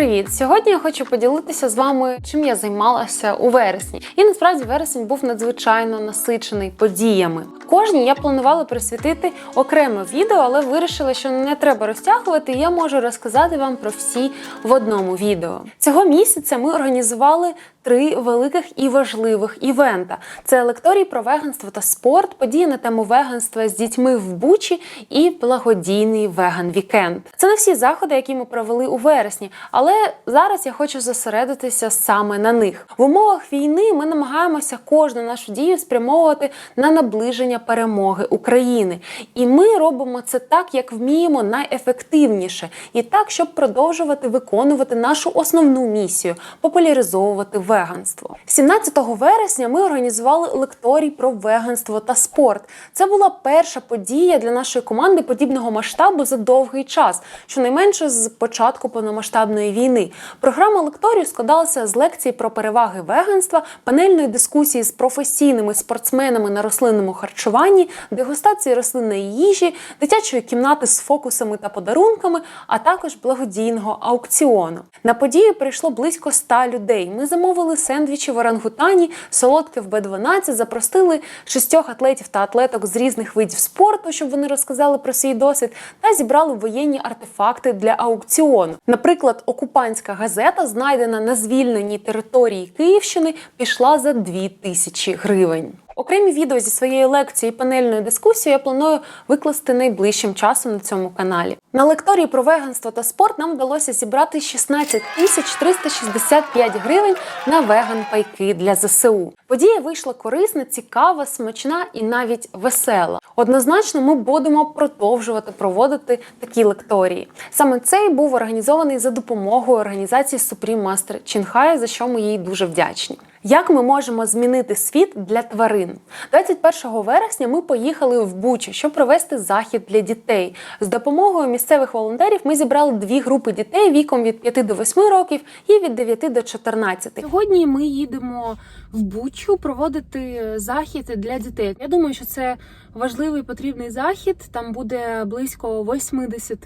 привіт! Сьогодні я хочу поділитися з вами, чим я займалася у вересні. І насправді вересень був надзвичайно насичений подіями. Кожній я планувала присвятити окреме відео, але вирішила, що не треба розтягувати. і Я можу розказати вам про всі в одному відео. Цього місяця ми організували три великих і важливих івента: це лекторій про веганство та спорт, події на тему веганства з дітьми в Бучі і благодійний веган вікенд. Це не всі заходи, які ми провели у вересні, але зараз я хочу зосередитися саме на них. В умовах війни ми намагаємося кожну нашу дію спрямовувати на наближення перемоги України. І ми робимо це так, як вміємо найефективніше, і так, щоб продовжувати виконувати нашу основну місію популяризовувати веганство. 17 вересня ми організували лекторій про веганство та спорт. Це була перша подія для нашої команди подібного масштабу за довгий час, щонайменше з початку повномасштабної війни. Програма лекторію складалася з лекцій про переваги веганства, панельної дискусії з професійними спортсменами на рослинному харчуванні, дегустації рослинної їжі, дитячої кімнати з фокусами та подарунками, а також благодійного аукціону. На подію прийшло близько 100 людей. Ми замовили сендвічі в орангутані, солодке в Б12, запросили шістьох атлетів та атлеток з різних видів спорту, щоб вони розказали про свій досвід, та зібрали воєнні артефакти для аукціону. Наприклад, окупантська газета, знайдена на звільненій території Київщини, пішла за дві тисячі гривень. Окремі відео зі своєї лекції і панельної дискусії я планую викласти найближчим часом на цьому каналі. На лекторії про веганство та спорт нам вдалося зібрати 16 тисяч 365 гривень на веган-пайки для ЗСУ. Подія вийшла корисна, цікава, смачна і навіть весела. Однозначно, ми будемо продовжувати проводити такі лекторії. Саме цей був організований за допомогою організації Supreme Master Чинхай, за що ми їй дуже вдячні. Як ми можемо змінити світ для тварин? 21 вересня ми поїхали в Бучу, щоб провести захід для дітей. З допомогою місцевих волонтерів ми зібрали дві групи дітей віком від 5 до 8 років і від 9 до 14. Сьогодні ми їдемо в Бучу проводити захід для дітей. Я думаю, що це важливий потрібний захід. Там буде близько 80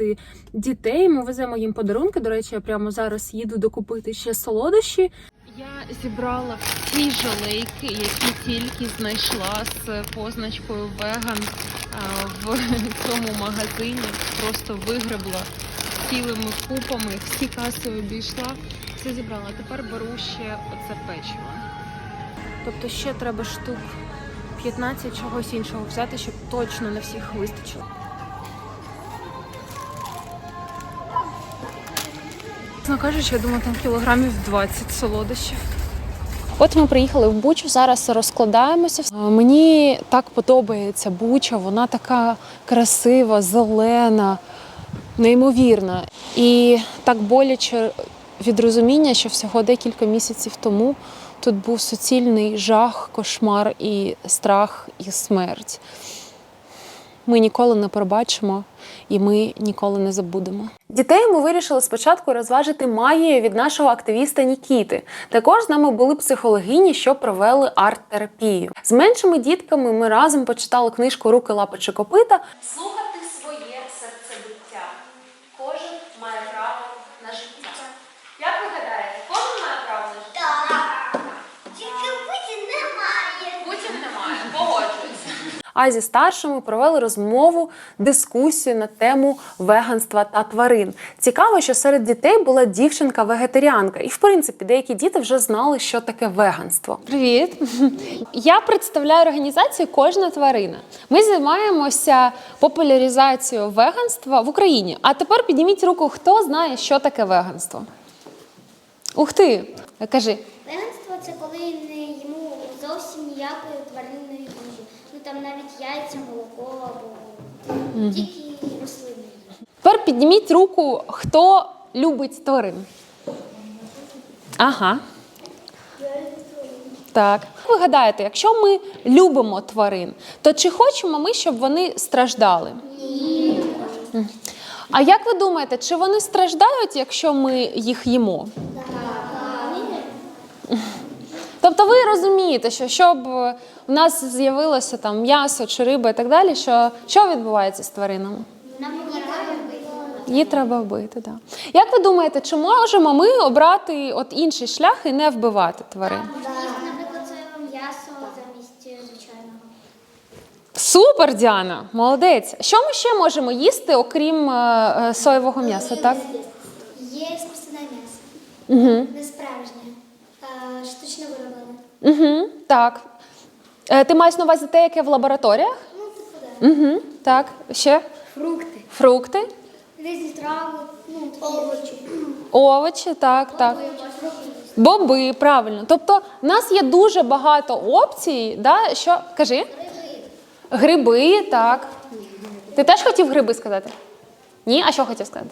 дітей. Ми веземо їм подарунки. До речі, я прямо зараз їду докупити ще солодощі. Я зібрала ті жалейки, які тільки знайшла з позначкою веган в цьому магазині. Просто вигребла цілими купами, всі каси обійшла. Все зібрала. Тепер беру ще оце печиво. Тобто ще треба штук 15 чогось іншого взяти, щоб точно на всіх вистачило. Чесно кажучи, я думаю, там кілограмів 20 солодощів. От ми приїхали в Бучу, зараз розкладаємося. Е, Мені так подобається Буча, вона така красива, зелена, неймовірна. І так боляче від розуміння, що всього декілька місяців тому тут був суцільний жах, кошмар і страх, і смерть. Ми ніколи не пробачимо і ми ніколи не забудемо. Дітей ми вирішили спочатку розважити магією від нашого активіста Нікіти. Також з нами були психологині, що провели арт-терапію. З меншими дітками ми разом почитали книжку Руки, лапи чи копита. Слухати своє серцебиття. Кожен має право на життя. Як ви гадаєте, кожен має право на життя? Так. Тільки Путін немає. Путін немає, погоджуюся. А зі старшими провели розмову, дискусію на тему веганства та тварин. Цікаво, що серед дітей була дівчинка-вегетаріанка, і в принципі деякі діти вже знали, що таке веганство. Привіт! Я представляю організацію Кожна тварина. Ми займаємося популяризацією веганства в Україні. А тепер підніміть руку, хто знає, що таке веганство. Ух ти! Кажи. Веганство це коли не їмо зовсім ніякої там навіть яйця, молоко або тільки рослини. Тепер підніміть руку, хто любить тварин. Ага. Так. Ви гадаєте, якщо ми любимо тварин, то чи хочемо ми, щоб вони страждали? Ні. А як ви думаєте, чи вони страждають, якщо ми їх їмо? Тобто ви розумієте, що щоб е, у нас з'явилося там м'ясо чи риба і так далі, що, що відбувається з тваринами? Її треба вбити, так. Як ви думаєте, чи можемо ми обрати от інший шлях і не вбивати тварин? Наприклад, соєве м'ясо замість е, звичайного. Супер, Діана! Молодець. Що ми ще можемо їсти, окрім е, соєвого м'яса, так? Є м'ясо. Угу. Не справжнє. Штучно вироблене. Угу, так. Е, ти маєш на увазі те, яке в лабораторіях? Ну, типу, да. Угу, так. Ще? Фрукти. Фрукти, Різні трави, ну, овочі. овочі, так, так. Боби, правильно. Тобто, в нас є дуже багато опцій, да, що. Кажи? Гриби, так. Ти теж хотів гриби сказати? Ні? А що хотів сказати?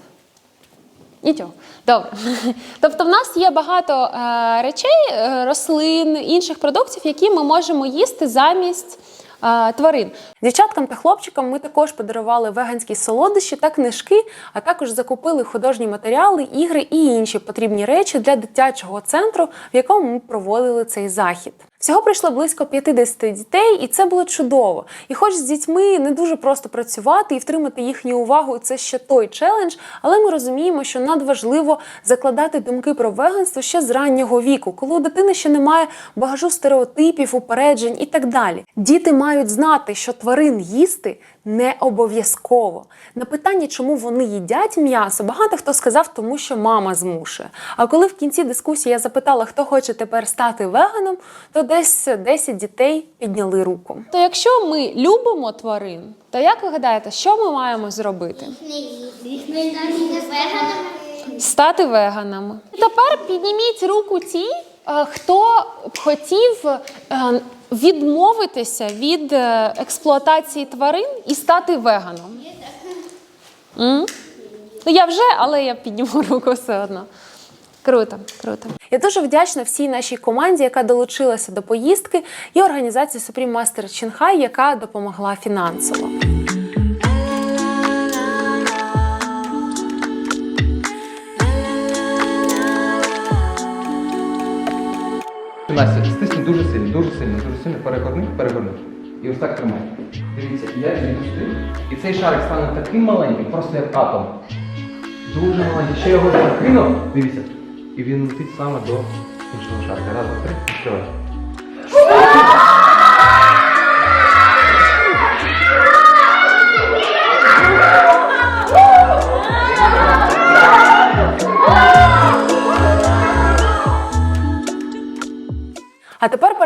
Нічого. Добре. Тобто, в нас є багато е, речей, е, рослин, інших продуктів, які ми можемо їсти замість е, тварин. Дівчаткам та хлопчикам ми також подарували веганські солодощі та книжки, а також закупили художні матеріали, ігри і інші потрібні речі для дитячого центру, в якому ми проводили цей захід. Всього прийшло близько 50 дітей, і це було чудово. І хоч з дітьми не дуже просто працювати і втримати їхню увагу, це ще той челендж, але ми розуміємо, що надважливо закладати думки про веганство ще з раннього віку, коли у дитини ще немає багажу стереотипів, упереджень і так далі. Діти мають знати, що тварин їсти не обов'язково. На питання, чому вони їдять м'ясо, багато хто сказав, тому що мама змушує. А коли в кінці дискусії я запитала, хто хоче тепер стати веганом, то десь 10 дітей підняли руку. То якщо ми любимо тварин, то як ви гадаєте, що ми маємо зробити? Стати веганами. Тепер підніміть руку ті, е, хто б хотів е, відмовитися від е, експлуатації тварин і стати веганом. М? Ну я вже, але я підніму руку все одно. Круто, круто. Я дуже вдячна всій нашій команді, яка долучилася до поїздки, і організації Supreme Master Чинхай, яка допомогла фінансово. Настя, стисни дуже сильно, дуже сильно, дуже сильно перегорни, перегорни. І ось так тримай. Дивіться, я відпустив. І цей шарик стане таким маленьким, просто як атом. Дуже маленький. Ще його закинув, дивіться. І він летить саме до іншого шарика. Раз, два, три, відкривай.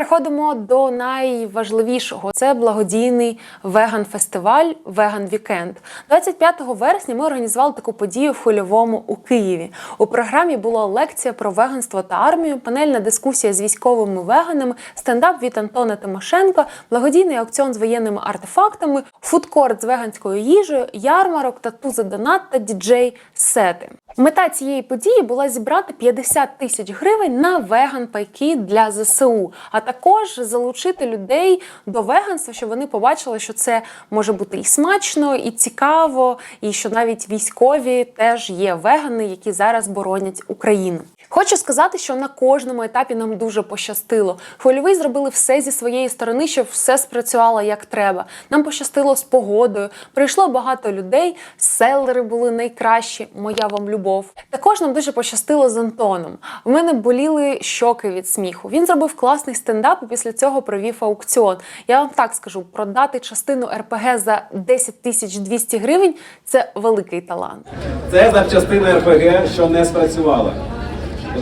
Переходимо до найважливішого. Це благодійний веган-фестиваль Веган Вікенд. 25 вересня ми організували таку подію в хвильовому у Києві. У програмі була лекція про веганство та армію, панельна дискусія з військовими веганами, стендап від Антона Тимошенка, благодійний аукціон з воєнними артефактами, фудкорт з веганською їжею, ярмарок, тату за донат та діджей-сети. Мета цієї події була зібрати 50 тисяч гривень на веган-пайки для ЗСУ, а також залучити людей до веганства, щоб вони побачили, що це може бути і смачно, і цікаво, і що навіть військові теж є вегани, які зараз боронять Україну. Хочу сказати, що на кожному етапі нам дуже пощастило. Хвильовий зробили все зі своєї сторони, щоб все спрацювало як треба. Нам пощастило з погодою. Прийшло багато людей, селери були найкращі. Моя вам любов. Також нам дуже пощастило з Антоном. У мене боліли щоки від сміху. Він зробив класний стендап і після цього провів аукціон. Я вам так скажу: продати частину РПГ за 10 тисяч 200 гривень це великий талант. Це запчастина РПГ, що не спрацювала.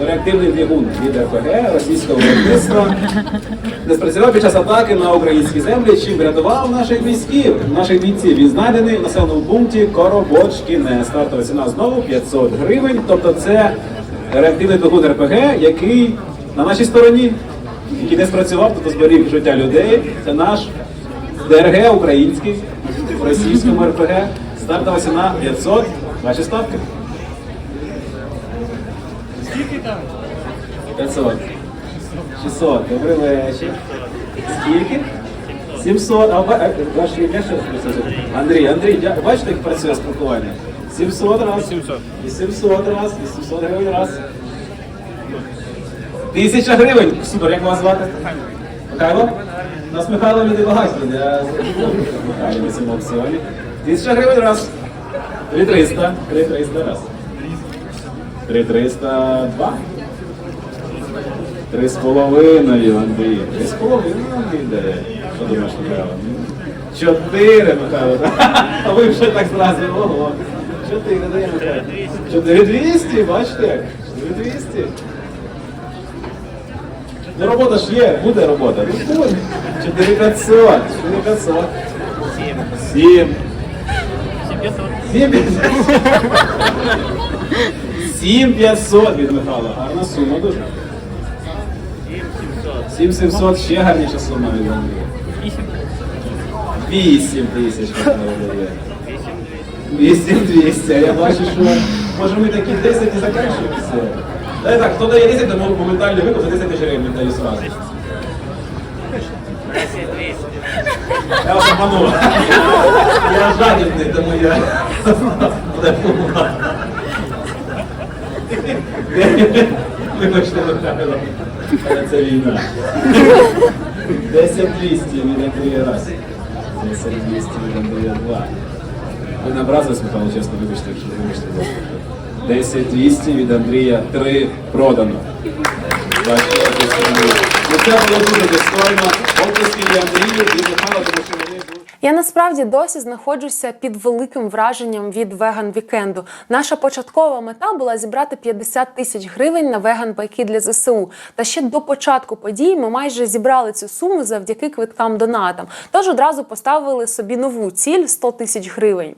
Реактивний двигун від РПГ російського виробництва не спрацював під час атаки на українські землі, чим врятував наших військів, наших бійців. Він знайдений в населеному пункті Коробочкіне. Стартова ціна знову 500 гривень. Тобто це реактивний двигун РПГ, який на нашій стороні, який не спрацював, тобто зберіг життя людей. Це наш ДРГ український в російському РПГ. Стартова ціна 500. Ваші ставки. Скільки там? 500. 600. Добрий вечір. Скільки? 700. А е, ваше ім'я що? Андрій, Андрій, дя- бачите, як працює спілкування? 700 раз. 700. І 700 раз, і 700 гривень раз. Тисяча гривень. Супер, як вас звати? Михайло? У нас Михайло люди багаті. Я Михайло на цьому аукціоні. Тисяча гривень раз. 3300. 3300 раз. 3302. Три з половиною, Андрій. Три з половиною дає. Що думаєш, Михайло? Чотири, Михайло. А ви вже так зразу. Ого. Чотири дає Михайло. Чотири двісті, бачите? Чотири двісті. Ну робота ж є, буде робота. Ну буде. 4500, 4500. 7. 7. 7500 від Михайла. Гарна сума дуже. 7700 ще гарніша сума від Андрія. 8 тисяч Михайло дає. 8200. А я бачу, що може ми такі 10 і закінчуємо все. Дай так, хто дає 10, тому моментальний викуп за 10 тисяч гривень даю сразу. Я вас обманув. Я жадібний, тому я Вибачте, Михайло. Але це війна. 10 200 від Андрія раз. 10 200 від Андрія два. Ви не образились, Михайло, чесно, вибачте, якщо вибачте. 10 200 від Андрія 3 продано. Ну це було дуже достойно. Оплески і Андрію, і Михайло, тому що вони були. Я насправді досі знаходжуся під великим враженням від веган вікенду. Наша початкова мета була зібрати 50 тисяч гривень на веган байки для ЗСУ. Та ще до початку подій ми майже зібрали цю суму завдяки квиткам донатам. Тож одразу поставили собі нову ціль 100 тисяч гривень.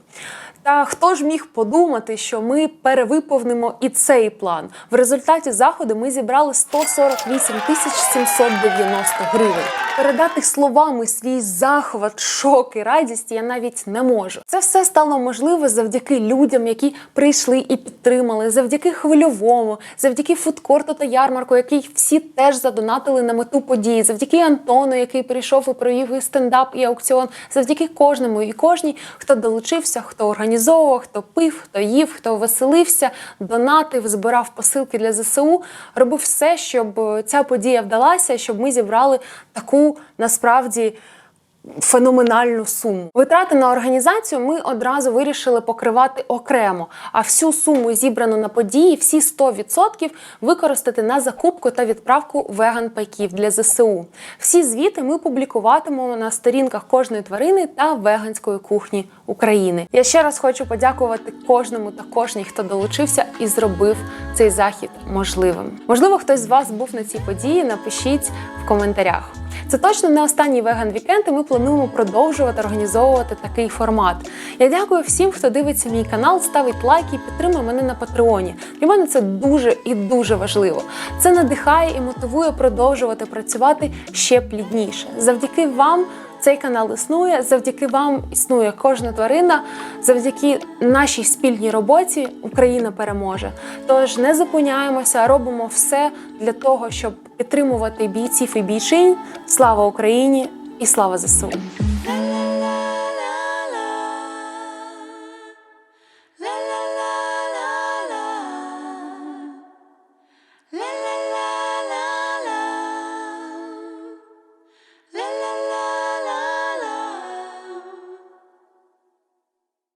Та хто ж міг подумати, що ми перевиповнимо і цей план? В результаті заходу ми зібрали 148 тисяч 790 гривень. Передати словами свій захват, шок і радість я навіть не можу. Це все стало можливо завдяки людям, які прийшли і підтримали, завдяки хвильовому, завдяки фудкорту та ярмарку, який всі теж задонатили на мету події, завдяки Антону, який прийшов і провів і стендап і аукціон, завдяки кожному і кожній, хто долучився, хто організовував, хто пив, хто їв, хто веселився, донатив, збирав посилки для ЗСУ, робив все, щоб е, ця подія вдалася, щоб ми зібрали таку насправді. Феноменальну суму витрати на організацію ми одразу вирішили покривати окремо, а всю суму зібрану на події, всі 100% використати на закупку та відправку веган пайків для ЗСУ. Всі звіти ми публікуватимемо на сторінках кожної тварини та веганської кухні України. Я ще раз хочу подякувати кожному та кожній, хто долучився і зробив цей захід можливим. Можливо, хтось з вас був на цій події. Напишіть в коментарях. Це точно не останній веган вікенд, і ми плануємо продовжувати організовувати такий формат. Я дякую всім, хто дивиться мій канал, ставить лайки і підтримує мене на Патреоні. Для мене це дуже і дуже важливо. Це надихає і мотивує продовжувати працювати ще плідніше. Завдяки вам. Цей канал існує, завдяки вам існує кожна тварина. Завдяки нашій спільній роботі Україна переможе. Тож не зупиняємося, робимо все для того, щоб підтримувати бійців і бійчинь. Слава Україні і слава ЗСУ!